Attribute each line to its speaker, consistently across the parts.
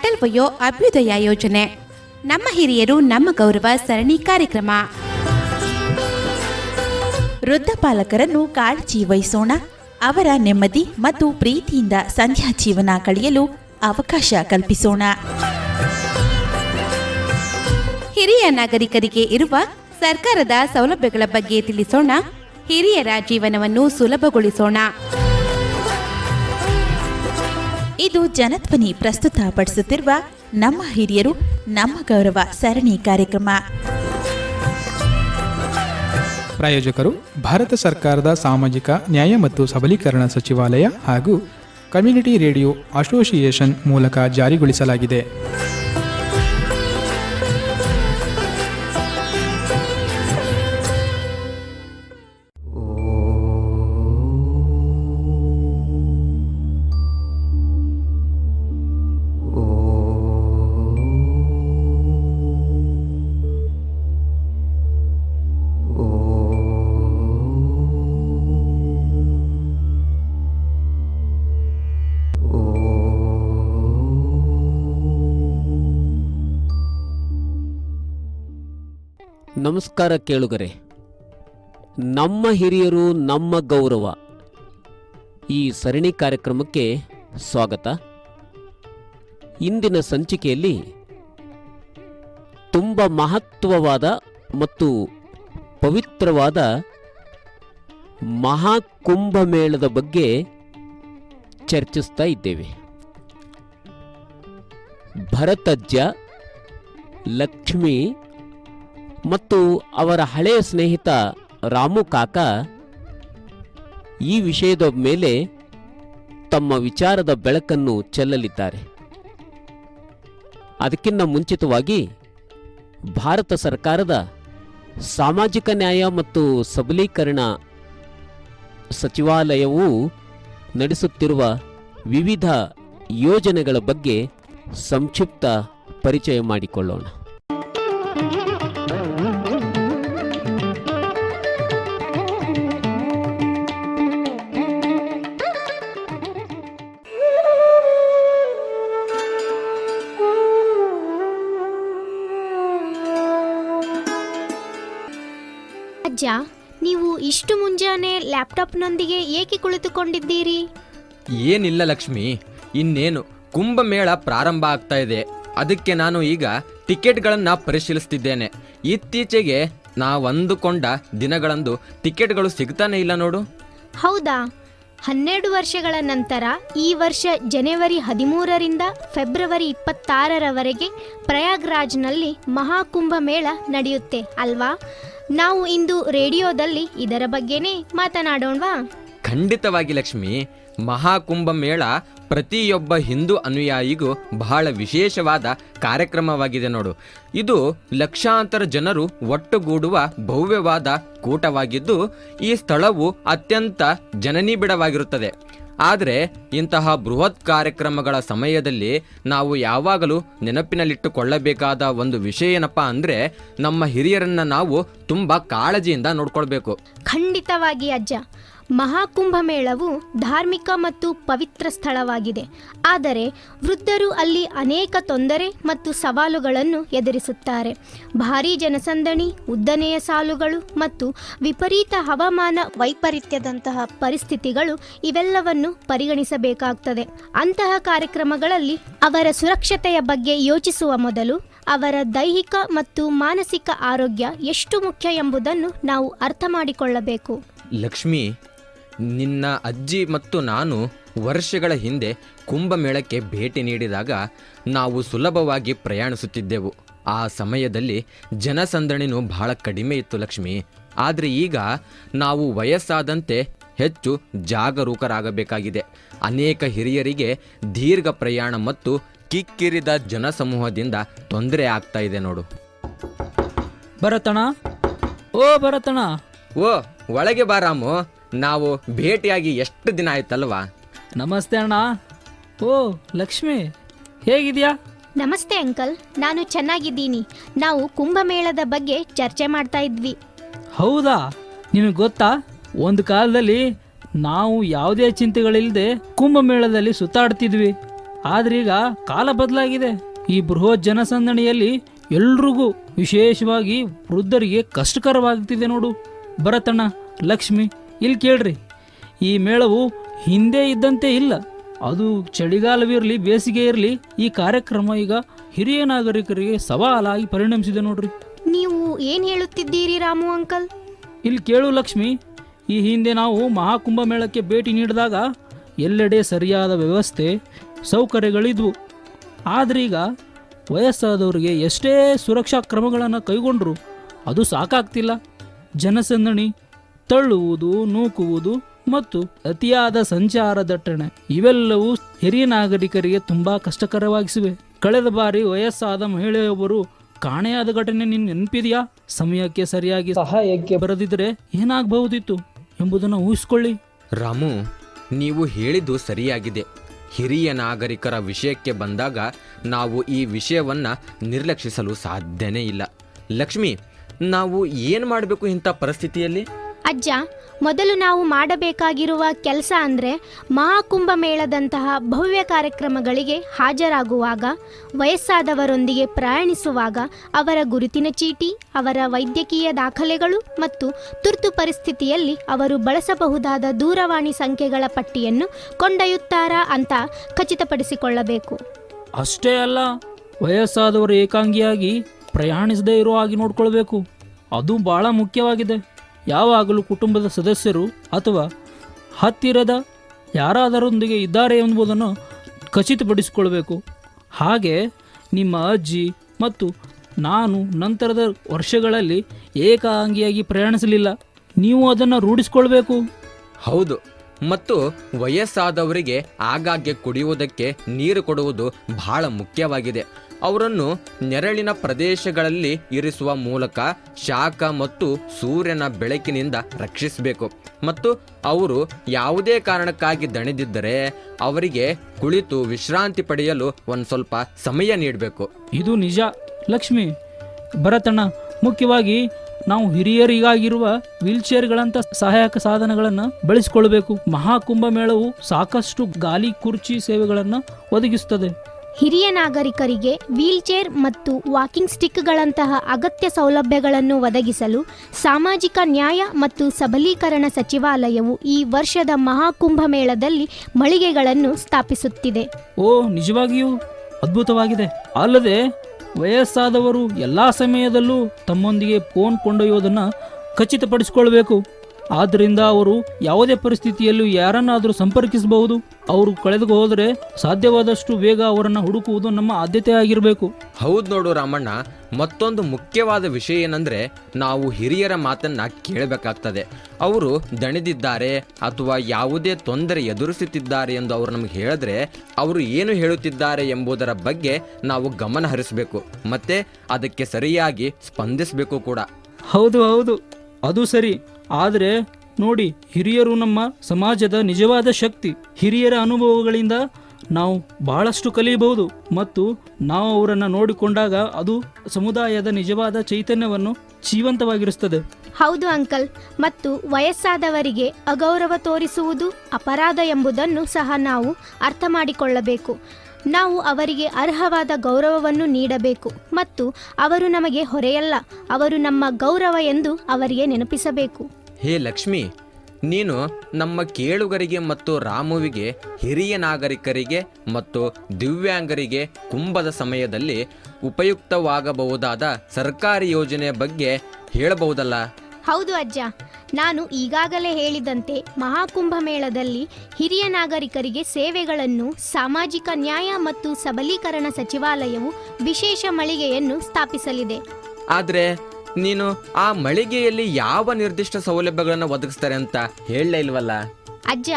Speaker 1: ಅಟಲ್ ವಯೋ ಅಭ್ಯುದಯ ಯೋಜನೆ. ನಮ್ಮ ಹಿರಿಯರು ನಮ್ಮ ಗೌರವ ಸರಣಿ ಕಾರ್ಯಕ್ರಮ.
Speaker 2: ವೃದ್ಧ ಪಾಲಕರನ್ನು ಕಾಳಜಿ ವಹಿಸೋಣ. ಅವರ ನೆಮ್ಮದಿ ಮತ್ತು ಪ್ರೀತಿಯಿಂದ ಸಂಧ್ಯಾ ಜೀವನ ಕಳೆಯಲು ಅವಕಾಶ ಕಲ್ಪಿಸೋಣ.
Speaker 1: ಹಿರಿಯ ನಾಗರಿಕರಿಗೆ ಇರುವ ಸರ್ಕಾರದ ಸೌಲಭ್ಯಗಳ ಬಗ್ಗೆ ತಿಳಿಸೋಣ. ಹಿರಿಯರ ಜೀವನವನ್ನು ಸುಲಭಗೊಳಿಸೋಣ.
Speaker 2: ಇದು ಜನಧ್ವನಿ ಪ್ರಸ್ತುತಪಡಿಸುತ್ತಿರುವ ನಮ್ಮ ಹಿರಿಯರು, ನಮ್ಮ ಗೌರವ ಸರಣಿ ಕಾರ್ಯಕ್ರಮ.
Speaker 3: ಪ್ರಾಯೋಜಕರು, ಭಾರತ ಸರ್ಕಾರದ ಸಾಮಾಜಿಕ ನ್ಯಾಯ ಮತ್ತು ಸಬಲೀಕರಣ ಸಚಿವಾಲಯ ಹಾಗೂ ಕಮ್ಯುನಿಟಿ ರೇಡಿಯೋ ಅಸೋಸಿಯೇಷನ್ ಮೂಲಕ ಜಾರಿಗೊಳಿಸಲಾಗಿದೆ.
Speaker 4: ನಮಸ್ಕಾರ ಕೇಳುಗರೆ, ನಮ್ಮ ಹಿರಿಯರು ನಮ್ಮ ಗೌರವ. ಈ ಸರಣಿ ಕಾರ್ಯಕ್ರಮಕ್ಕೆ ಸ್ವಾಗತ. ಇಂದಿನ ಸಂಚಿಕೆಯಲ್ಲಿ ತುಂಬ ಮಹತ್ವವಾದ ಮತ್ತು ಪವಿತ್ರವಾದ ಮಹಾಕುಂಭಮೇಳದ ಬಗ್ಗೆ ಚರ್ಚಿಸ್ತಾ ಇದ್ದೇವೆ. ಭರತಜ್ಜ ಲಕ್ಷ್ಮಿ ಮತ್ತು ಅವರ ಹಳೆಯ ಸ್ನೇಹಿತ ರಾಮು ಕಾಕ ಈ ವಿಷಯದ ಮೇಲೆ ತಮ್ಮ ವಿಚಾರದ ಬೆಳಕನ್ನು ಚೆಲ್ಲಲಿದ್ದಾರೆ. ಅದಕ್ಕಿಂತ ಮುಂಚಿತವಾಗಿ ಭಾರತ ಸರ್ಕಾರದ ಸಾಮಾಜಿಕ ನ್ಯಾಯ ಮತ್ತು ಸಬಲೀಕರಣ ಸಚಿವಾಲಯವು ನಡೆಸುತ್ತಿರುವ ವಿವಿಧ ಯೋಜನೆಗಳ ಬಗ್ಗೆ ಸಂಕ್ಷಿಪ್ತ ಪರಿಚಯ ಮಾಡಿಕೊಳ್ಳೋಣ.
Speaker 5: ನೀವು ಇಷ್ಟು ಮುಂಜಾನೆ ಲ್ಯಾಪ್ಟಾಪ್ನೊಂದಿಗೆ ಏಕೆ ಕುಳಿತುಕೊಂಡಿದ್ದೀರಿ?
Speaker 6: ಏನಿಲ್ಲ ಲಕ್ಷ್ಮಿ ಇನ್ನೇನು ಕುಂಭಮೇಳ ಪ್ರಾರಂಭ ಆಗ್ತಾ ಇದೆ. ಅದಕ್ಕೆ ನಾನು ಈಗ ಟಿಕೆಟ್ಗಳನ್ನು ಪರಿಶೀಲಿಸ್ತಿದ್ದೇನೆ. ಇತ್ತೀಚೆಗೆ ನಾವಂದುಕೊಂಡ ದಿನಗಳಂದು ಟಿಕೆಟ್ಗಳು ಸಿಗ್ತಾನೆ ಇಲ್ಲ ನೋಡು.
Speaker 5: ಹೌದಾ? ಹನ್ನೆರಡು ವರ್ಷಗಳ ನಂತರ ಈ ವರ್ಷ ಜನವರಿ ಹದಿಮೂರರಿಂದ ಫೆಬ್ರವರಿ ಇಪ್ಪತ್ತಾರರವರೆಗೆ ಪ್ರಯಾಗ್ರಾಜ್ನಲ್ಲಿ ಮಹಾಕುಂಭ ಮೇಳ ನಡೆಯುತ್ತೆ ಅಲ್ವಾ? ನಾವು ಇಂದು ರೇಡಿಯೋದಲ್ಲಿ ಇದರ ಬಗ್ಗೆನೇ ಮಾತನಾಡೋಣವಾ?
Speaker 6: ಖಂಡಿತವಾಗಿ ಲಕ್ಷ್ಮಿ. ಮಹಾಕುಂಭ ಮೇಳ ಪ್ರತಿಯೊಬ್ಬ ಹಿಂದೂ ಅನುಯಾಯಿಗೂ ಬಹಳ ವಿಶೇಷವಾದ ಕಾರ್ಯಕ್ರಮವಾಗಿದೆ ನೋಡು. ಇದು ಲಕ್ಷಾಂತರ ಜನರು ಒಟ್ಟುಗೂಡುವ ಭವ್ಯವಾದ ಕೂಟವಾಗಿದ್ದು, ಈ ಸ್ಥಳವು ಅತ್ಯಂತ ಜನನಿಬಿಡವಾಗಿರುತ್ತದೆ. ಆದರೆ, ಇಂತಹ ಬೃಹತ್ ಕಾರ್ಯಕ್ರಮಗಳ ಸಮಯದಲ್ಲಿ ನಾವು ಯಾವಾಗಲೂ ನೆನಪಿನಲ್ಲಿಟ್ಟುಕೊಳ್ಳಬೇಕಾದ ಒಂದು ವಿಷಯ ಏನಪ್ಪ ಅಂದರೆ, ನಮ್ಮ ಹಿರಿಯರನ್ನು ನಾವು ತುಂಬ ಕಾಳಜಿಯಿಂದ ನೋಡ್ಕೊಳ್ಬೇಕು.
Speaker 5: ಖಂಡಿತವಾಗಿ ಅಜ್ಜ. ಮಹಾಕುಂಭ ಮೇಳವು ಧಾರ್ಮಿಕ ಮತ್ತು ಪವಿತ್ರ ಸ್ಥಳವಾಗಿದೆ. ಆದರೆ ವೃದ್ಧರು ಅಲ್ಲಿ ಅನೇಕ ತೊಂದರೆ ಮತ್ತು ಸವಾಲುಗಳನ್ನು ಎದುರಿಸುತ್ತಾರೆ. ಭಾರೀ ಜನಸಂದಣಿ, ಉದ್ದನೆಯ ಸಾಲುಗಳು ಮತ್ತು ವಿಪರೀತ ಹವಾಮಾನ ವೈಪರೀತ್ಯದಂತಹ ಪರಿಸ್ಥಿತಿಗಳು ಇವೆಲ್ಲವನ್ನು ಪರಿಗಣಿಸಬೇಕಾಗ್ತದೆ. ಅಂತಹ ಕಾರ್ಯಕ್ರಮಗಳಲ್ಲಿ ಅವರ ಸುರಕ್ಷತೆಯ ಬಗ್ಗೆ ಯೋಚಿಸುವ ಮೊದಲು ಅವರ ದೈಹಿಕ ಮತ್ತು ಮಾನಸಿಕ ಆರೋಗ್ಯ ಎಷ್ಟು ಮುಖ್ಯ ಎಂಬುದನ್ನು ನಾವು ಅರ್ಥ ಮಾಡಿಕೊಳ್ಳಬೇಕು.
Speaker 6: ಲಕ್ಷ್ಮಿ ನಿನ್ನ ಅಜ್ಜಿ ಮತ್ತು ನಾನು ವರ್ಷಗಳ ಹಿಂದೆ ಕುಂಭಮೇಳಕ್ಕೆ ಭೇಟಿ ನೀಡಿದಾಗ ನಾವು ಸುಲಭವಾಗಿ ಪ್ರಯಾಣಿಸುತ್ತಿದ್ದೆವು. ಆ ಸಮಯದಲ್ಲಿ ಜನಸಂದಣಿನೂ ಬಹಳ ಕಡಿಮೆ ಇತ್ತು ಲಕ್ಷ್ಮಿ. ಆದರೆ ಈಗ ನಾವು ವಯಸ್ಸಾದಂತೆ ಹೆಚ್ಚು ಜಾಗರೂಕರಾಗಬೇಕಾಗಿದೆ. ಅನೇಕ ಹಿರಿಯರಿಗೆ ದೀರ್ಘ ಪ್ರಯಾಣ ಮತ್ತು ಕಿಕ್ಕಿರಿದ ಜನಸಮೂಹದಿಂದ ತೊಂದರೆ ಆಗ್ತಾ ಇದೆ ನೋಡು.
Speaker 7: ಭರತಣ ಓ ಭರತಣ
Speaker 6: ಓ ಒಳಗೆ ಬಾ ರಾಮು. ನಾವು ಭೇಟಿಯಾಗಿ ಎಷ್ಟು ದಿನ ಆಯ್ತಲ್ವಾ?
Speaker 7: ನಮಸ್ತೆ ಅಣ್ಣ. ಓ ಲಕ್ಷ್ಮಿ ಹೇಗಿದ್ಯಾ?
Speaker 5: ನಮಸ್ತೆ ಅಂಕಲ್ ನಾನು ಚೆನ್ನಾಗಿದ್ದೀನಿ. ನಾವು ಕುಂಭಮೇಳದ ಬಗ್ಗೆ ಚರ್ಚೆ ಮಾಡ್ತಾ ಇದ್ವಿ.
Speaker 7: ಹೌದಾ? ನಿಮಗೆ ಗೊತ್ತಾ? ಒಂದು ಕಾಲದಲ್ಲಿ ನಾವು ಯಾವುದೇ ಚಿಂತೆಗಳಿಲ್ಲದೆ ಕುಂಭಮೇಳದಲ್ಲಿ ಸುತ್ತಾಡ್ತಿದ್ವಿ. ಆದ್ರೀಗ ಕಾಲ ಬದಲಾಗಿದೆ. ಈ ಬೃಹತ್ ಜನಸಂದಣಿಯಲ್ಲಿ ಎಲ್ರಿಗೂ ವಿಶೇಷವಾಗಿ ವೃದ್ಧರಿಗೆ ಕಷ್ಟಕರವಾಗ್ತಿದೆ ನೋಡು. ಭರತಣ್ಣ ಲಕ್ಷ್ಮಿ ಇಲ್ಲಿ ಕೇಳ್ರಿ ಈ ಮೇಳವು ಹಿಂದೆ ಇದ್ದಂತೆ ಇಲ್ಲ. ಅದು ಚಳಿಗಾಲವಿರಲಿ ಬೇಸಿಗೆ ಇರಲಿ ಈ ಕಾರ್ಯಕ್ರಮ ಈಗ ಹಿರಿಯ ನಾಗರಿಕರಿಗೆ ಸವಾಲಾಗಿ ಪರಿಣಮಿಸಿದೆ ನೋಡ್ರಿ.
Speaker 5: ನೀವು ಏನು ಹೇಳುತ್ತಿದ್ದೀರಿ ರಾಮು ಅಂಕಲ್?
Speaker 7: ಇಲ್ಲಿ ಕೇಳು ಲಕ್ಷ್ಮಿ ಈ ಹಿಂದೆ ನಾವು ಮಹಾಕುಂಭ ಮೇಳಕ್ಕೆ ಭೇಟಿ ನೀಡಿದಾಗ ಎಲ್ಲೆಡೆ ಸರಿಯಾದ ವ್ಯವಸ್ಥೆ ಸೌಕರ್ಯಗಳಿದ್ವು. ಆದ್ರೀಗ ವಯಸ್ಸಾದವರಿಗೆ ಎಷ್ಟೇ ಸುರಕ್ಷಾ ಕ್ರಮಗಳನ್ನು ಕೈಗೊಂಡ್ರು ಅದು ಸಾಕಾಗ್ತಿಲ್ಲ. ಜನಸಂದಣಿ ತಳ್ಳುವುದು ನೂಕುವುದು ಮತ್ತು ಅತಿಯಾದ ಸಂಚಾರ ದಟ್ಟಣೆ ಇವೆಲ್ಲವೂ ಹಿರಿಯ ನಾಗರಿಕರಿಗೆ ತುಂಬಾ ಕಷ್ಟಕರವಾಗಿಸಿವೆ. ಕಳೆದ ಬಾರಿ ವಯಸ್ಸಾದ ಮಹಿಳೆಯೊಬ್ಬರು ಕಾಣೆಯಾದ ಘಟನೆ ನಿನ್ ನೆನಪಿದೆಯಾ? ಸಮಯಕ್ಕೆ ಸರಿಯಾಗಿ ಸಹಾಯಕ್ಕೆ ಬರದಿದ್ರೆ ಏನಾಗಬಹುದಿತ್ತು? ಎಂಬುದನ್ನು ಊಹಿಸಿಕೊಳ್ಳಿ.
Speaker 6: ರಾಮು ನೀವು ಹೇಳಿದ್ದು ಸರಿಯಾಗಿದೆ. ಹಿರಿಯ ನಾಗರಿಕರ ವಿಷಯಕ್ಕೆ ಬಂದಾಗ ನಾವು ಈ ವಿಷಯವನ್ನ ನಿರ್ಲಕ್ಷಿಸಲು ಸಾಧ್ಯನೇ ಇಲ್ಲ. ಲಕ್ಷ್ಮಿ ನಾವು ಏನು ಮಾಡಬೇಕು ಇಂಥ ಪರಿಸ್ಥಿತಿಯಲ್ಲಿ?
Speaker 5: ಅಜ್ಜ, ಮೊದಲು ನಾವು ಮಾಡಬೇಕಾಗಿರುವ ಕೆಲಸ ಅಂದರೆ ಮಹಾಕುಂಭ ಮೇಳದಂತಹ ಭವ್ಯ ಕಾರ್ಯಕ್ರಮಗಳಿಗೆ ಹಾಜರಾಗುವಾಗ, ವಯಸ್ಸಾದವರೊಂದಿಗೆ ಪ್ರಯಾಣಿಸುವಾಗ ಅವರ ಗುರುತಿನ ಚೀಟಿ, ಅವರ ವೈದ್ಯಕೀಯ ದಾಖಲೆಗಳು ಮತ್ತು ತುರ್ತು ಪರಿಸ್ಥಿತಿಯಲ್ಲಿ ಅವರು ಬಳಸಬಹುದಾದ ದೂರವಾಣಿ ಸಂಖ್ಯೆಗಳ ಪಟ್ಟಿಯನ್ನು ಕೊಂಡೊಯ್ಯುತ್ತಾರಾ ಅಂತ ಖಚಿತಪಡಿಸಿಕೊಳ್ಳಬೇಕು.
Speaker 7: ಅಷ್ಟೇ ಅಲ್ಲ, ವಯಸ್ಸಾದವರು ಏಕಾಂಗಿಯಾಗಿ ಪ್ರಯಾಣಿಸದೇ ಇರೋ ಹಾಗೆ ನೋಡ್ಕೊಳ್ಬೇಕು. ಅದು ಬಹಳ ಮುಖ್ಯವಾಗಿದೆ. ಯಾವಾಗಲೂ ಕುಟುಂಬದ ಸದಸ್ಯರು ಅಥವಾ ಹತ್ತಿರದ ಯಾರಾದರೊಂದಿಗೆ ಇದ್ದಾರೆ ಎಂಬುದನ್ನು ಖಚಿತಪಡಿಸಿಕೊಳ್ಬೇಕು ಹಾಗೆ ನಿಮ್ಮ ಅಜ್ಜಿ ಮತ್ತು ನಾನು ನಂತರದ ವರ್ಷಗಳಲ್ಲಿ ಏಕಾಂಗಿಯಾಗಿ ಪ್ರಯಾಣಿಸಲಿಲ್ಲ. ನೀವು ಅದನ್ನು ರೂಢಿಸ್ಕೊಳ್ಬೇಕು.
Speaker 6: ಹೌದು. ಮತ್ತು ವಯಸ್ಸಾದವರಿಗೆ ಆಗಾಗ್ಗೆ ಕುಡಿಯುವುದಕ್ಕೆ ನೀರು ಕೊಡುವುದು ಬಹಳ ಮುಖ್ಯವಾಗಿದೆ. ಅವರನ್ನು ನೆರಳಿನ ಪ್ರದೇಶಗಳಲ್ಲಿ ಇರಿಸುವ ಮೂಲಕ ಶಾಖ ಮತ್ತು ಸೂರ್ಯನ ಬೆಳಕಿನಿಂದ ರಕ್ಷಿಸಬೇಕು. ಮತ್ತು ಅವರು ಯಾವುದೇ ಕಾರಣಕ್ಕಾಗಿ ದಣಿದಿದ್ದರೆ ಅವರಿಗೆ ಕುಳಿತು ವಿಶ್ರಾಂತಿ ಪಡೆಯಲು ಒಂದು ಸ್ವಲ್ಪ ಸಮಯ ನೀಡಬೇಕು.
Speaker 7: ಇದು ನಿಜ ಲಕ್ಷ್ಮಿ. ಭರತಣ್ಣ, ಮುಖ್ಯವಾಗಿ ನಾವು ಹಿರಿಯರಿಗಾಗಿರುವ ವೀಲ್ಚೇರ್ಗಳಂತ ಸಹಾಯಕ ಸಾಧನಗಳನ್ನು ಬಳಸಿಕೊಳ್ಳಬೇಕು. ಮಹಾಕುಂಭ ಮೇಳವು ಸಾಕಷ್ಟು ಗಾಲಿ ಕುರ್ಚಿ ಸೇವೆಗಳನ್ನು ಒದಗಿಸುತ್ತದೆ.
Speaker 5: ಹಿರಿಯ ನಾಗರಿಕರಿಗೆ ವೀಲ್ಚೇರ್ ಮತ್ತು ವಾಕಿಂಗ್ ಸ್ಟಿಕ್ಗಳಂತಹ ಅಗತ್ಯ ಸೌಲಭ್ಯಗಳನ್ನು ಒದಗಿಸಲು ಸಾಮಾಜಿಕ ನ್ಯಾಯ ಮತ್ತು ಸಬಲೀಕರಣ ಸಚಿವಾಲಯವು ಈ ವರ್ಷದ ಮಹಾಕುಂಭ ಮೇಳದಲ್ಲಿ ಮಳಿಗೆಗಳನ್ನು ಸ್ಥಾಪಿಸುತ್ತಿದೆ.
Speaker 7: ಓ ನಿಜವಾಗಿಯೂ ಅದ್ಭುತವಾಗಿದೆ. ಅಲ್ಲದೆ ವಯಸ್ಸಾದವರು ಎಲ್ಲ ಸಮಯದಲ್ಲೂ ತಮ್ಮೊಂದಿಗೆ ಫೋನ್ ಕೊಂಡೊಯ್ಯೋದನ್ನು ಖಚಿತಪಡಿಸಿಕೊಳ್ಬೇಕು. ಆದ್ದರಿಂದ ಅವರು ಯಾವುದೇ ಪರಿಸ್ಥಿತಿಯಲ್ಲೂ ಯಾರನ್ನಾದರೂ ಸಂಪರ್ಕಿಸಬಹುದು. ಅವರು ಕಳೆದು ಹೋದರೆ ಸಾಧ್ಯವಾದಷ್ಟು ಬೇಗ ಅವರನ್ನು ಹುಡುಕುವುದು ನಮ್ಮ ಆದ್ಯತೆ ಆಗಿರಬೇಕು.
Speaker 6: ಹೌದು ನೋಡು ರಾಮಣ್ಣ ಮತ್ತೊಂದು ಮುಖ್ಯವಾದ ವಿಷಯ ಏನಂದ್ರೆ ನಾವು ಹಿರಿಯರ ಮಾತನ್ನ ಕೇಳಬೇಕಾಗ್ತದೆ. ಅವರು ದಣಿದಿದ್ದಾರೆ ಅಥವಾ ಯಾವುದೇ ತೊಂದರೆ ಎದುರಿಸುತ್ತಿದ್ದಾರೆ ಎಂದು ಅವರು ನಮಗೆ ಹೇಳಿದ್ರೆ ಅವರು ಏನು ಹೇಳುತ್ತಿದ್ದಾರೆ ಎಂಬುದರ ಬಗ್ಗೆ ನಾವು ಗಮನ ಹರಿಸಬೇಕು ಮತ್ತೆ ಅದಕ್ಕೆ ಸರಿಯಾಗಿ ಸ್ಪಂದಿಸಬೇಕು ಕೂಡ.
Speaker 7: ಹೌದು ಹೌದು. ಅದು ಸರಿ. ಆದರೆ ನೋಡಿ, ಹಿರಿಯರು ನಮ್ಮ ಸಮಾಜದ ನಿಜವಾದ ಶಕ್ತಿ. ಹಿರಿಯರ ಅನುಭವಗಳಿಂದ ನಾವು ಬಹಳಷ್ಟು ಕಲಿಯಬಹುದು ಮತ್ತು ನಾವು ಅವರನ್ನು ನೋಡಿಕೊಂಡಾಗ ಅದು ಸಮುದಾಯದ ನಿಜವಾದ ಚೈತನ್ಯವನ್ನು ಜೀವಂತವಾಗಿರುತ್ತದೆ.
Speaker 5: ಹೌದು ಅಂಕಲ್, ಮತ್ತು ವಯಸ್ಸಾದವರಿಗೆ ಅಗೌರವ ತೋರಿಸುವುದು ಅಪರಾಧ ಎಂಬುದನ್ನು ಸಹ ನಾವು ಅರ್ಥ ಮಾಡಿಕೊಳ್ಳಬೇಕು. ನಾವು ಅವರಿಗೆ ಅರ್ಹವಾದ ಗೌರವವನ್ನು ನೀಡಬೇಕು ಮತ್ತು ಅವರು ನಮಗೆ ಹೊರೆಯಲ್ಲ, ಅವರು ನಮ್ಮ ಗೌರವ ಎಂದು ಅವರಿಗೆ ನೆನಪಿಸಬೇಕು.
Speaker 6: ಹೇ ಲಕ್ಷ್ಮಿ ನೀನು ನಮ್ಮ ಕೇಳುಗರಿಗೆ ಮತ್ತು ರಾಮುವಿಗೆ ಹಿರಿಯ ನಾಗರಿಕರಿಗೆ ಮತ್ತು ದಿವ್ಯಾಂಗರಿಗೆ ಕುಂಭದ ಸಮಯದಲ್ಲಿ ಉಪಯುಕ್ತವಾಗಬಹುದಾದ ಸರ್ಕಾರಿ ಯೋಜನೆಯ ಬಗ್ಗೆ ಹೇಳಬಹುದಲ್ಲ?
Speaker 5: ಹೌದು ಅಜ್ಜ ನಾನು ಈಗಾಗಲೇ ಹೇಳಿದಂತೆ ಮಹಾಕುಂಭ ಮೇಳದಲ್ಲಿ ಹಿರಿಯ ನಾಗರಿಕರಿಗೆ ಸೇವೆಗಳನ್ನು ಸಾಮಾಜಿಕ ನ್ಯಾಯ ಮತ್ತು ಸಬಲೀಕರಣ ಸಚಿವಾಲಯವು ವಿಶೇಷ ಮಳಿಗೆಯನ್ನು ಸ್ಥಾಪಿಸಲಿದೆ.
Speaker 6: ಆದರೆ ನೀನು ಆ ಮಳಿಗೆಯಲ್ಲಿ ಯಾವ ನಿರ್ದಿಷ್ಟ ಸೌಲಭ್ಯಗಳನ್ನು ಒದಗಿಸ್ತಾರೆ ಅಂತ ಹೇಳಲೇ ಇಲ್ವಲ್ಲ?
Speaker 5: ಅಜ್ಜ,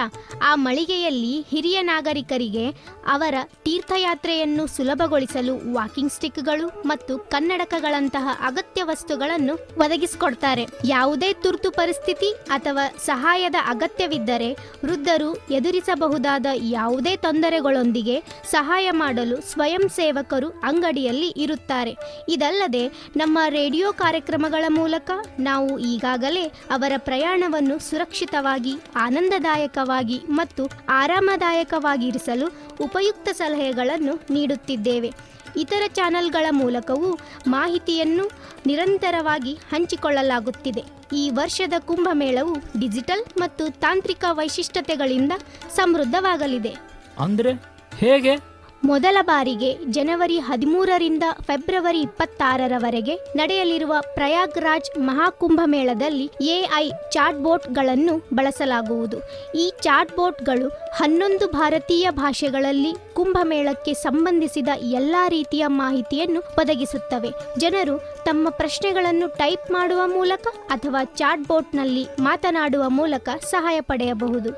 Speaker 5: ಆ ಮಳಿಗೆಯಲ್ಲಿ ಹಿರಿಯ ನಾಗರಿಕರಿಗೆ ಅವರ ತೀರ್ಥಯಾತ್ರೆಯನ್ನು ಸುಲಭಗೊಳಿಸಲು ವಾಕಿಂಗ್ ಸ್ಟಿಕ್ಗಳು ಮತ್ತು ಕನ್ನಡಕಗಳಂತಹ ಅಗತ್ಯ ವಸ್ತುಗಳನ್ನು ಒದಗಿಸಿಕೊಡ್ತಾರೆ. ಯಾವುದೇ ತುರ್ತು ಪರಿಸ್ಥಿತಿ ಅಥವಾ ಸಹಾಯದ ಅಗತ್ಯವಿದ್ದರೆ ವೃದ್ಧರು ಎದುರಿಸಬಹುದಾದ ಯಾವುದೇ ತೊಂದರೆಗಳೊಂದಿಗೆ ಸಹಾಯ ಮಾಡಲು ಸ್ವಯಂ ಸೇವಕರು ಅಂಗಡಿಯಲ್ಲಿ ಇರುತ್ತಾರೆ. ಇದಲ್ಲದೆ ನಮ್ಮ ರೇಡಿಯೋ ಕಾರ್ಯಕ್ರಮಗಳ ಮೂಲಕ ನಾವು ಈಗಾಗಲೇ ಅವರ ಪ್ರಯಾಣವನ್ನು ಸುರಕ್ಷಿತವಾಗಿ ಆನಂದದಾಯಕ ಆನಂದದಾಯಕವಾಗಿ ಮತ್ತು ಆರಾಮದಾಯಕವಾಗಿರಿಸಲು ಉಪಯುಕ್ತ ಸಲಹೆಗಳನ್ನು ನೀಡುತ್ತಿದ್ದೇವೆ. ಇತರ ಚಾನೆಲ್ಗಳ ಮೂಲಕವೂ ಮಾಹಿತಿಯನ್ನು ನಿರಂತರವಾಗಿ ಹಂಚಿಕೊಳ್ಳಲಾಗುತ್ತಿದೆ. ಈ ವರ್ಷದ ಕುಂಭಮೇಳವು ಡಿಜಿಟಲ್ ಮತ್ತು ತಾಂತ್ರಿಕ ವೈಶಿಷ್ಟ್ಯತೆಗಳಿಂದ ಸಮೃದ್ಧವಾಗಲಿದೆ.
Speaker 7: ಅಂದರೆ ಹೇಗೆ?
Speaker 5: ಮೊದಲ ಬಾರಿಗೆ ಜನವರಿ ಹದಿಮೂರರಿಂದ ಫೆಬ್ರವರಿ ಇಪ್ಪತ್ತಾರರವರೆಗೆ ನಡೆಯಲಿರುವ ಪ್ರಯಾಗ್ರಾಜ್ ಮಹಾಕುಂಭಮೇಳದಲ್ಲಿ ಎಐ ಚಾಟ್ಬೋಟ್ಗಳನ್ನು ಬಳಸಲಾಗುವುದು. ಈ ಚಾಟ್ಬೋಟ್ಗಳು ಹನ್ನೊಂದು ಭಾರತೀಯ ಭಾಷೆಗಳಲ್ಲಿ ಕುಂಭಮೇಳಕ್ಕೆ ಸಂಬಂಧಿಸಿದ ಎಲ್ಲ ರೀತಿಯ ಮಾಹಿತಿಯನ್ನು ಒದಗಿಸುತ್ತವೆ. ಜನರು ತಮ್ಮ ಪ್ರಶ್ನೆಗಳನ್ನು ಟೈಪ್ ಮಾಡುವ ಮೂಲಕ ಅಥವಾ ಚಾಟ್ಬೋಟ್ನಲ್ಲಿ ಮಾತನಾಡುವ ಮೂಲಕ ಸಹಾಯ ಪಡೆಯಬಹುದು.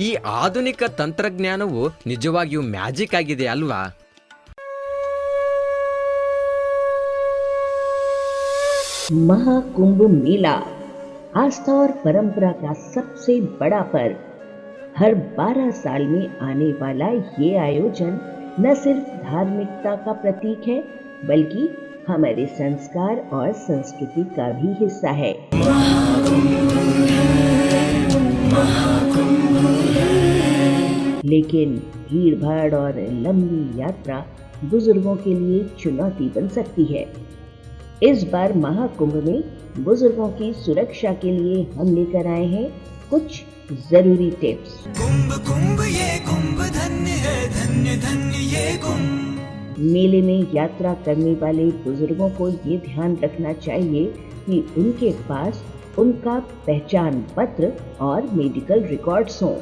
Speaker 6: ಈ ಆಧುನಿಕ ತಂತ್ರಜ್ಞಾನವು ನಿಜವಾಗಿಯೂ ಮ್ಯಾಜಿಕ್ ಆಗಿದೆ ಅಲ್ವಾ
Speaker 8: महाकुंभ मेला आस्था और परंपरा का सबसे बड़ा पर्व हर 12 साल में आने वाला ये आयोजन न सिर्फ धार्मिकता का प्रतीक है बल्कि हमारे संस्कार और संस्कृति का भी हिस्सा है लेकिन भीड़ भाड़ और लंबी यात्रा बुज़ुर्गों के लिए चुनौती बन सकती है। इस बार महाकुंभ में बुज़ुर्गों की सुरक्षा के लिए हम लेकर आए हैं कुछ ज़रूरी टिप्स। कुंभ कुंभ ये कुंभ धन्य है धन्य धन्य ये कुंभ। मेले में यात्रा करने वाले बुज़ुर्गों को ये ध्यान रखना चाहिए कि उनके पास उनका पहचान पत्र और मेडिकल रिकॉर्ड्स हों।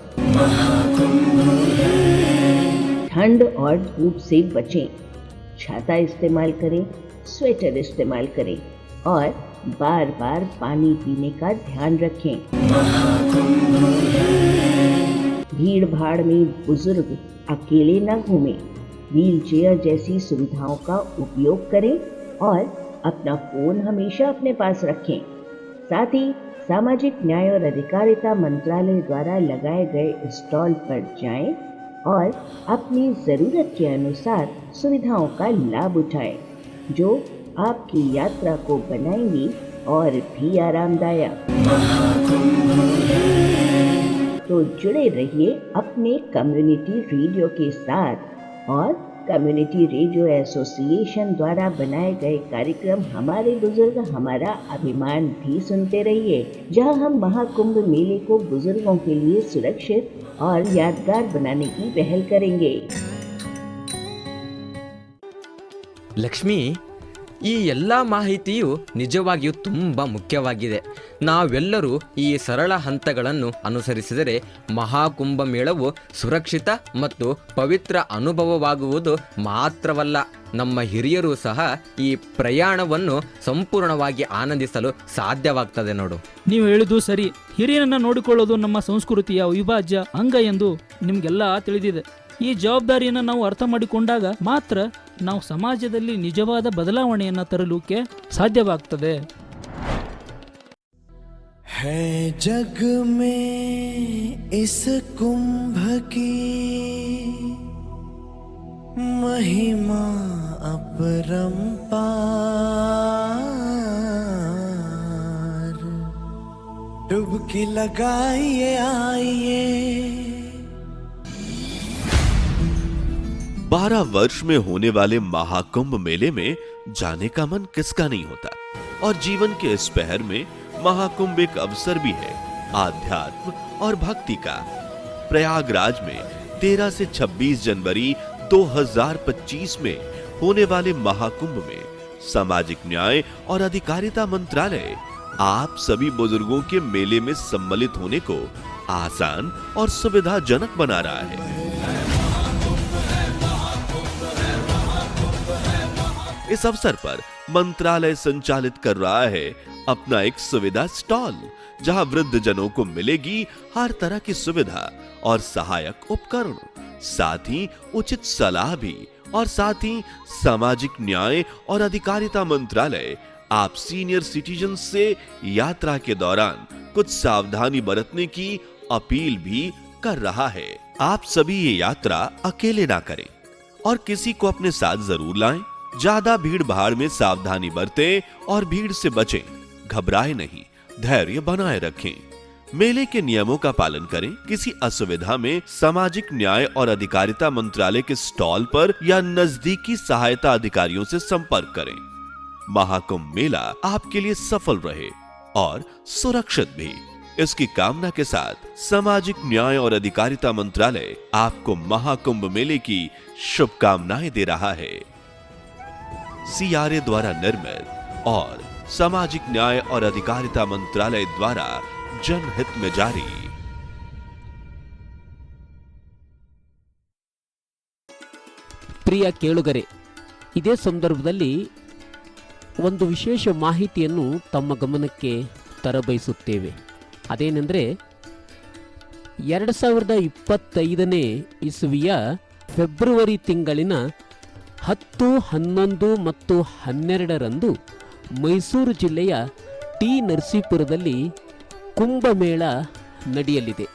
Speaker 8: ठंड और धूप से बचें। छाता इस्तेमाल करें स्वेटर इस्तेमाल करें और बार बार पानी पीने का ध्यान रखें। भीड़ भाड़ में बुज़ुर्ग अकेले न घूमें। व्हील चेयर जैसी सुविधाओं का उपयोग करें और अपना फ़ोन हमेशा अपने पास रखें। साथ ही सामाजिक न्याय और अधिकारिता मंत्रालय द्वारा लगाए गए स्टॉल पर जाएँ और अपनी ज़रूरत के अनुसार सुविधाओं का लाभ उठाएँ, जो आपकी यात्रा को बनाएँगी और भी आरामदायक। तो जुड़े रहिए अपने कम्युनिटी रेडियो के साथ और कम्युनिटी रेडियो एसोसिएशन द्वारा बनाए गए कार्यक्रम हमारे बुज़ुर्ग, हमारा अभिमान भी सुनते रहिए, जहाँ हम महाकुंभ मेले को बुज़ुर्गों के लिए सुरक्षित और यादगार बनाने की पहल करेंगे।
Speaker 6: लक्ष्मी ಈ ಎಲ್ಲ ಮಾಹಿತಿಯು ನಿಜವಾಗಿಯೂ ತುಂಬ ಮುಖ್ಯವಾಗಿದೆ. ನಾವೆಲ್ಲರೂ ಈ ಸರಳ ಹಂತಗಳನ್ನು ಅನುಸರಿಸಿದರೆ ಮಹಾಕುಂಭ ಮೇಳವು ಸುರಕ್ಷಿತ ಮತ್ತು ಪವಿತ್ರ ಅನುಭವವಾಗುವುದು ಮಾತ್ರವಲ್ಲ, ನಮ್ಮ ಹಿರಿಯರು ಸಹ ಈ ಪ್ರಯಾಣವನ್ನು ಸಂಪೂರ್ಣವಾಗಿ ಆನಂದಿಸಲು ಸಾಧ್ಯವಾಗ್ತದೆ ನೋಡು.
Speaker 7: ನೀವು ಹೇಳಿದ್ದು ಸರಿ. ಹಿರಿಯರನ್ನ ನೋಡಿಕೊಳ್ಳೋದು ನಮ್ಮ ಸಂಸ್ಕೃತಿಯ ಅವಿಭಾಜ್ಯ ಅಂಗ ಎಂದು ನಿಮಗೆಲ್ಲ ತಿಳಿದಿದೆ. ಈ ಜವಾಬ್ದಾರಿಯನ್ನು ನಾವು ಅರ್ಥ ಮಾಡಿಕೊಂಡಾಗ ಮಾತ್ರ ನಾವು ಸಮಾಜದಲ್ಲಿ ನಿಜವಾದ ಬದಲಾವಣೆಯನ್ನು ತರಲಿಕ್ಕೆ ಸಾಧ್ಯವಾಗ್ತದೆ
Speaker 9: है जग में इस कुंभ की महिमा अपरंपार डुबकी लगाइए आइए
Speaker 10: बारह वर्ष में होने वाले महाकुंभ मेले में जाने का मन किसका नहीं होता? और जीवन के इस पहर में महाकुंभ एक अवसर भी है, आध्यात्म और भक्ति का। प्रयागराज में 13 से 26 जनवरी 2025 में होने वाले महाकुंभ में सामाजिक न्याय और अधिकारिता मंत्रालय आप सभी बुज़ुर्गों के मेले में सम्मिलित होने को आसान और सुविधाजनक बना रहा है। इस अवसर पर मंत्रालय संचालित कर रहा है अपना एक सुविधा स्टॉल, जहाँ वृद्ध जनों को मिलेगी हर तरह की सुविधा और सहायक उपकरण, साथ ही उचित सलाह भी और साथ ही सामाजिक न्याय और अधिकारिता मंत्रालय आप सीनियर सिटीजन से यात्रा के दौरान कुछ सावधानी बरतने की अपील भी कर रहा है। आप सभी ये यात्रा अकेले ना करें और किसी को अपने साथ ज़रूर लाएँ। ज़्यादा भीड़ भाड़ में सावधानी बरतें और भीड़ से बचें, घबराए नहीं, धैर्य बनाए रखें। मेले के नियमों का पालन करें, किसी असुविधा में सामाजिक न्याय और अधिकारिता मंत्रालय के स्टॉल पर या नजदीकी सहायता अधिकारियों से संपर्क करें। महाकुंभ मेला आपके लिए सफल रहे और सुरक्षित भी। इसकी कामना के साथ सामाजिक न्याय और अधिकारिता मंत्रालय आपको महाकुंभ मेले की शुभकामनाएँ दे रहा है। सीआरए द्वारा निर्मित और सामाजिक न्याय और अधिकारिता मंत्रालय द्वारा जनहित में जारी
Speaker 4: ಪ್ರಿಯ ಕೇಳುಗರೆ ಇದೇ ಸಂದರ್ಭದಲ್ಲಿ ಒಂದು ವಿಶೇಷ ಮಾಹಿತಿಯನ್ನು ತಮ್ಮ ಗಮನಕ್ಕೆ ತರಬಯಸುತ್ತೇವೆ ಅದೇನೆಂದರೆ ಎರಡು ಸಾವಿರದ ಇಪ್ಪತ್ತೈದನೇ ಇಸುವಿಯ ಫೆಬ್ರವರಿ ತಿಂಗಳಿನ ಹತ್ತು, ಹನ್ನೊಂದು ಮತ್ತು ಹನ್ನೆರಡರಂದು ಮೈಸೂರು ಜಿಲ್ಲೆಯ ಟಿ ನರಸೀಪುರದಲ್ಲಿ ಕುಂಭಮೇಳ ನಡೆಯಲಿದೆ.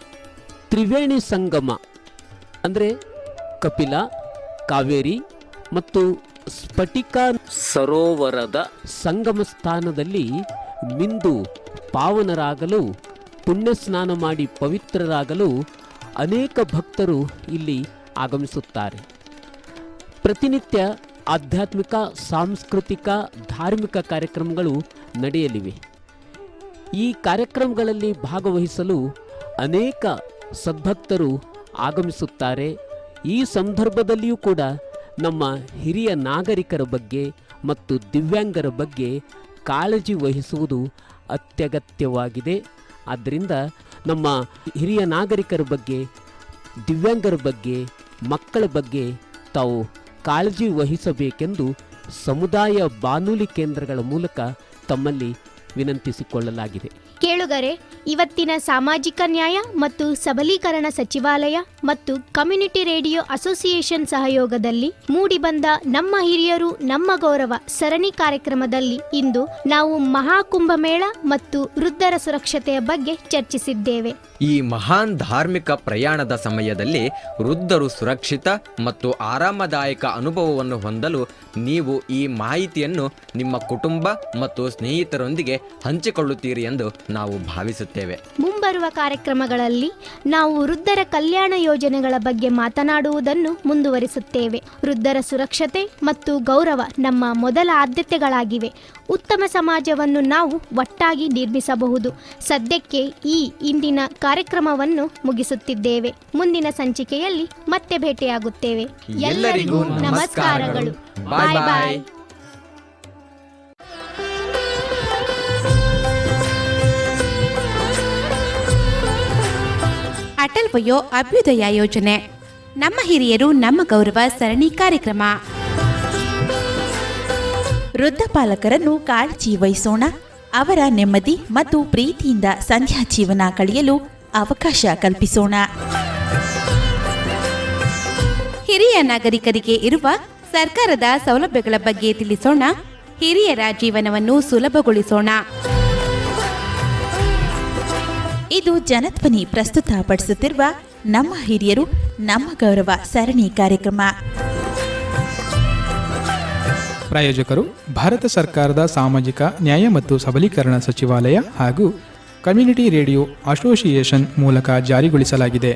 Speaker 4: ತ್ರಿವೇಣಿ ಸಂಗಮ ಅಂದರೆ ಕಪಿಲ, ಕಾವೇರಿ ಮತ್ತು ಸ್ಫಟಿಕ ಸರೋವರದ ಸಂಗಮ ಸ್ಥಾನದಲ್ಲಿ ಮಿಂದು ಪಾವನರಾಗಲು, ಪುಣ್ಯ ಸ್ನಾನ ಮಾಡಿ ಪವಿತ್ರರಾಗಲು ಅನೇಕ ಭಕ್ತರು ಇಲ್ಲಿ ಆಗಮಿಸುತ್ತಾರೆ. ಪ್ರತಿನಿತ್ಯ ಆಧ್ಯಾತ್ಮಿಕ, ಸಾಂಸ್ಕೃತಿಕ, ಧಾರ್ಮಿಕ ಕಾರ್ಯಕ್ರಮಗಳು ನಡೆಯಲಿವೆ. ಈ ಕಾರ್ಯಕ್ರಮಗಳಲ್ಲಿ ಭಾಗವಹಿಸಲು ಅನೇಕ ಸದ್ಭಕ್ತರು ಆಗಮಿಸುತ್ತಾರೆ. ಈ ಸಂದರ್ಭದಲ್ಲಿಯೂ ಕೂಡ ನಮ್ಮ ಹಿರಿಯ ನಾಗರಿಕರ ಬಗ್ಗೆ ಮತ್ತು ದಿವ್ಯಾಂಗರ ಬಗ್ಗೆ ಕಾಳಜಿ ವಹಿಸುವುದು ಅತ್ಯಗತ್ಯವಾಗಿದೆ. ಆದ್ದರಿಂದ ನಮ್ಮ ಹಿರಿಯ ನಾಗರಿಕರ ಬಗ್ಗೆ, ದಿವ್ಯಾಂಗರ ಬಗ್ಗೆ, ಮಕ್ಕಳ ಬಗ್ಗೆ ತಾವು ಕಾಳಜಿ ವಹಿಸಬೇಕೆಂದು ಸಮುದಾಯ ಬಾನುಲಿ ಕೇಂದ್ರಗಳ ಮೂಲಕ ತಮ್ಮಲ್ಲಿ ವಿನಂತಿಸಿಕೊಳ್ಳಲಾಗಿದೆ.
Speaker 5: ಕೇಳುಗರೆ, ಇವತ್ತಿನ ಸಾಮಾಜಿಕ ನ್ಯಾಯ ಮತ್ತು ಸಬಲೀಕರಣ ಸಚಿವಾಲಯ ಮತ್ತು ಕಮ್ಯುನಿಟಿ ರೇಡಿಯೋ ಅಸೋಸಿಯೇಷನ್ ಸಹಯೋಗದಲ್ಲಿ ಮೂಡಿಬಂದ ನಮ್ಮ ಹಿರಿಯರು ನಮ್ಮ ಗೌರವ ಸರಣಿ ಕಾರ್ಯಕ್ರಮದಲ್ಲಿ ಇಂದು ನಾವು ಮಹಾಕುಂಭಮೇಳ ಮತ್ತು ವೃದ್ಧರ ಸುರಕ್ಷತೆಯ ಬಗ್ಗೆ ಚರ್ಚಿಸಿದ್ದೇವೆ.
Speaker 6: ಈ ಮಹಾನ್ ಧಾರ್ಮಿಕ ಪ್ರಯಾಣದ ಸಮಯದಲ್ಲಿ ವೃದ್ಧರು ಸುರಕ್ಷಿತ ಮತ್ತು ಆರಾಮದಾಯಕ ಅನುಭವವನ್ನು ಹೊಂದಲು ನೀವು ಈ ಮಾಹಿತಿಯನ್ನು ನಿಮ್ಮ ಕುಟುಂಬ ಮತ್ತು ಸ್ನೇಹಿತರೊಂದಿಗೆ ಹಂಚಿಕೊಳ್ಳುತ್ತೀರಿ ಎಂದು ನಾವು ಭಾವಿಸುತ್ತೇವೆ.
Speaker 5: ಮುಂಬರುವ ಕಾರ್ಯಕ್ರಮಗಳಲ್ಲಿ ನಾವು ವೃದ್ಧರ ಕಲ್ಯಾಣ ಯೋಜನೆಗಳ ಬಗ್ಗೆ ಮಾತನಾಡುವುದನ್ನು ಮುಂದುವರಿಸುತ್ತೇವೆ. ವೃದ್ಧರ ಸುರಕ್ಷತೆ ಮತ್ತು ಗೌರವ ನಮ್ಮ ಮೊದಲ ಆದ್ಯತೆಗಳಾಗಿವೆ. ಉತ್ತಮ ಸಮಾಜವನ್ನು ನಾವು ಒಟ್ಟಾಗಿ ನಿರ್ಮಿಸಬಹುದು. ಸದ್ಯಕ್ಕೆ ಈ ಇಂದಿನ ಕಾರ್ಯಕ್ರಮವನ್ನು ಮುಗಿಸುತ್ತಿದ್ದೇವೆ. ಮುಂದಿನ ಸಂಚಿಕೆಯಲ್ಲಿ ಮತ್ತೆ ಭೇಟಿಯಾಗುತ್ತೇವೆ.
Speaker 6: ಎಲ್ಲರಿಗೂ ನಮಸ್ಕಾರಗಳು. ಬಾಯ್ ಬಾಯ್.
Speaker 1: ಅಟಲ್ ವಯೋ ಅಭ್ಯುದಯ ಯೋಜನೆ. ನಮ್ಮ ಹಿರಿಯರು ನಮ್ಮ ಗೌರವ ಸರಣಿ ಕಾರ್ಯಕ್ರಮ.
Speaker 2: ವೃದ್ಧ ಪಾಲಕರನ್ನು ಕಾಳಜಿ ವಹಿಸೋಣ. ಅವರ ನೆಮ್ಮದಿ ಮತ್ತು ಪ್ರೀತಿಯಿಂದ ಸಂಧ್ಯಾ ಜೀವನ ಕಳೆಯಲು ಅವಕಾಶ ಕಲ್ಪಿಸೋಣ.
Speaker 1: ಹಿರಿಯ ನಾಗರಿಕರಿಗೆ ಇರುವ ಸರ್ಕಾರದ ಸೌಲಭ್ಯಗಳ ಬಗ್ಗೆ ತಿಳಿಸೋಣ. ಹಿರಿಯರ ಜೀವನವನ್ನು ಸುಲಭಗೊಳಿಸೋಣ.
Speaker 2: ಇದು ಜನಧ್ವನಿ ಪ್ರಸ್ತುತಪಡಿಸುತ್ತಿರುವ ನಮ್ಮ ಹಿರಿಯರು, ನಮ್ಮ ಗೌರವ ಸರಣಿ ಕಾರ್ಯಕ್ರಮ.
Speaker 3: ಪ್ರಾಯೋಜಕರು, ಭಾರತ ಸರ್ಕಾರದ ಸಾಮಾಜಿಕ ನ್ಯಾಯ ಮತ್ತು ಸಬಲೀಕರಣ ಸಚಿವಾಲಯ ಹಾಗೂ ಕಮ್ಯುನಿಟಿ ರೇಡಿಯೋ ಅಸೋಸಿಯೇಷನ್ ಮೂಲಕ ಜಾರಿಗೊಳಿಸಲಾಗಿದೆ.